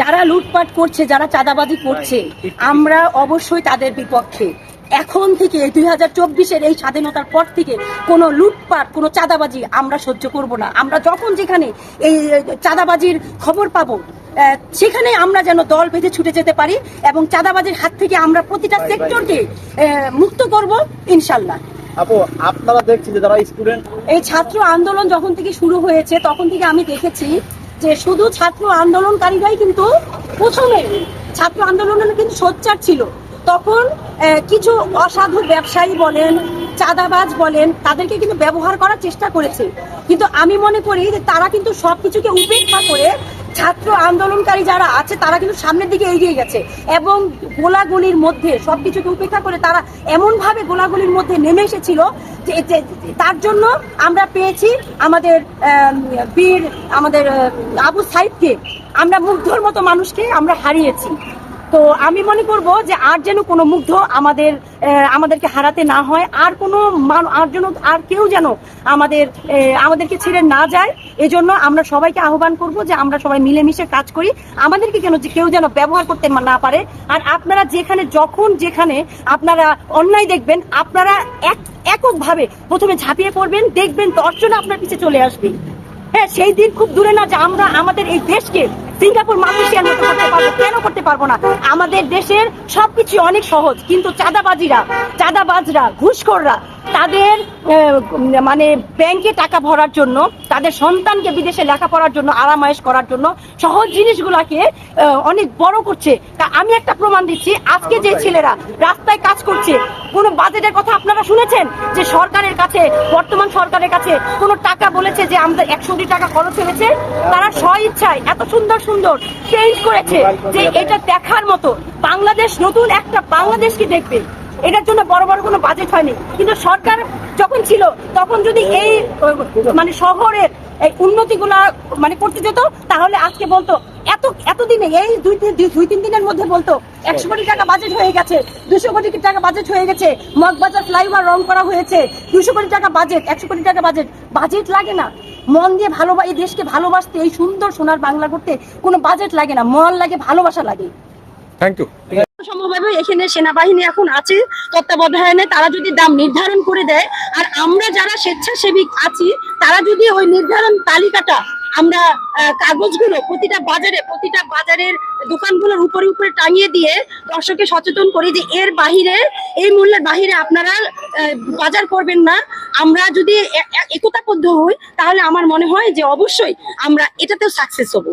যারা লুটপাট করছে যারা চাঁদাবাজি করছে আমরা অবশ্যই তাদের বিপক্ষে। এখন থেকে দুই হাজার চব্বিশের এই স্বাধীনতার পর থেকে কোনো লুটপাট কোনো চাঁদাবাজি আমরা সহ্য করব না। আমরা যখন যেখানে এই চাঁদাবাজির খবর পাবো সেখানে আমরা যেন দল বেঁধে ছুটে যেতে পারি এবং চাঁদাবাজির হাত থেকে আমরা প্রতিটা সেক্টরকে মুক্ত করব ইনশাল্লাহ। আপু আপনারা দেখছি যে যারা স্টুডেন্ট এই ছাত্র আন্দোলন যখন থেকে শুরু হয়েছে তখন থেকে আমি দেখেছি যে শুধু ছাত্র আন্দোলনকারীরাই কিন্তু প্রথমে ছাত্র আন্দোলনের কিন্তু সোচ্চার ছিল। তখন কিছু অসাধু ব্যবসায়ী বলেন, চাঁদাবাজ বলেন, তাদেরকে কিন্তু ব্যবহার করার চেষ্টা করেছে। কিন্তু আমি মনে করি যে তারা কিন্তু সব কিছুকে উপেক্ষা করে ছাত্র আন্দোলনকারী যারা আছে, তারা কিন্তু সামনের দিকে এগিয়ে গেছে। এবং গোলাগুলির মধ্যে সব কিছুকে উপেক্ষা করে তারা এমনভাবে গোলাগুলির মধ্যে নেমে এসেছিল যে তার জন্য আমরা পেয়েছি আমাদের বীর আমাদের আবু সাইদকে। আমরা মুগ্ধর মতো মানুষকে আমরা হারিয়েছি। তো আমি মনে করব যে আর যেন কোনো মুগ্ধ আমাদের আমাদেরকে হারাতে না হয়, আর কোনো আর যেন, আর কেউ যেন আমাদের আমাদেরকে ছেড়ে না যায়, এজন্য আমরা সবাইকে আহ্বান করব যে আমরা সবাই মিলেমিশে কাজ করি। আমাদেরকে কেন কেউ যেন ব্যবহার করতে না পারে। আর আপনারা যেখানে, যখন যেখানে আপনারা অন্যায় দেখবেন, আপনারা এক, এককভাবে প্রথমে ঝাঁপিয়ে পড়বেন, দেখবেন দশজনে আপনার পিছে চলে আসবে। হ্যাঁ সেই দিন খুব দূরে না যে আমরা, আমাদের এই দেশকে সিঙ্গাপুর মালয়েশিয়ার মতো করতে পারব, কেন করতে পারব না? আমাদের দেশের সবকিছু অনেক সহজ, কিন্তু চাঁদাবাজিরা, চাঁদাবাজরা, ঘুষখোররা, তাদের মানে ব্যাংকে টাকা ভরার জন্য, তাদের সন্তানকে বিদেশে লেখাপড়ার জন্য, আরামায়েশ করার জন্য সহজ জিনিসগুলাকে অনেক বড় করছে। তা আমি একটা প্রমাণ দিচ্ছি, আজকে যে ছেলেরা রাস্তায় কাজ করছে, কোনো বাজেটের কথা আপনারা শুনেছেন? যে সরকারের কাছে, বর্তমান সরকারের কাছে কোনো টাকা বলেছে যে আমাদের একশো টাকা খরচ হয়েছে? তারা স্ব ইচ্ছায়, এত সুন্দর সুন্দর চেঞ্জ করেছে যে এটা দেখার মতো। বাংলাদেশ নতুন একটা বাংলাদেশকে দেখবে। এটার জন্য বড় বড় কোনো বাজেট হয়নি। কিন্তু সরকার যখন ছিল তখন যদি এই মানে শহরের এই উন্নতিগুলা মানে করতে যেত তাহলে আজকে বলতো এত এতদিনে এই দুই তিন দুই- দুই তিন দিনের মধ্যে বলতো একশো কোটি টাকা বাজেট হয়ে গেছে দুশো কোটি টাকা বাজেট হয়ে গেছে মগবাজার ফ্লাইওভার রং করা হয়েছে দুশো কোটি টাকা বাজেট একশো কোটি টাকা বাজেট বাজেট লাগে না। মন দিয়ে ভালোবা এই দেশকে ভালোবাসতে এই সুন্দর সোনার বাংলা করতে কোনো বাজেট লাগে না। মন লাগে ভালোবাসা লাগে। থ্যাংক ইউ সম্ভবভাবে এখানে সেনাবাহিনী এখন আছে তত্ত্বাবধানে তারা যদি দাম নির্ধারণ করে দেয় আর আমরা যারা স্বেচ্ছাসেবী আছি তারা যদি ওই নির্ধারণ তালিকাটা আমরা আহ, কাগজগুলো প্রতিটা বাজারে প্রতিটা বাজারের দোকানগুলোর উপরে উপরে টাঙিয়ে দিয়ে দর্শককে সচেতন করি যে এর বাহিরে, এই মূল্যের বাহিরে আপনারা বাজার করবেন না। আমরা যদি একতাবদ্ধ হই, তাহলে আমার মনে হয় যে অবশ্যই আমরা এটাতেও সাকসেস হব।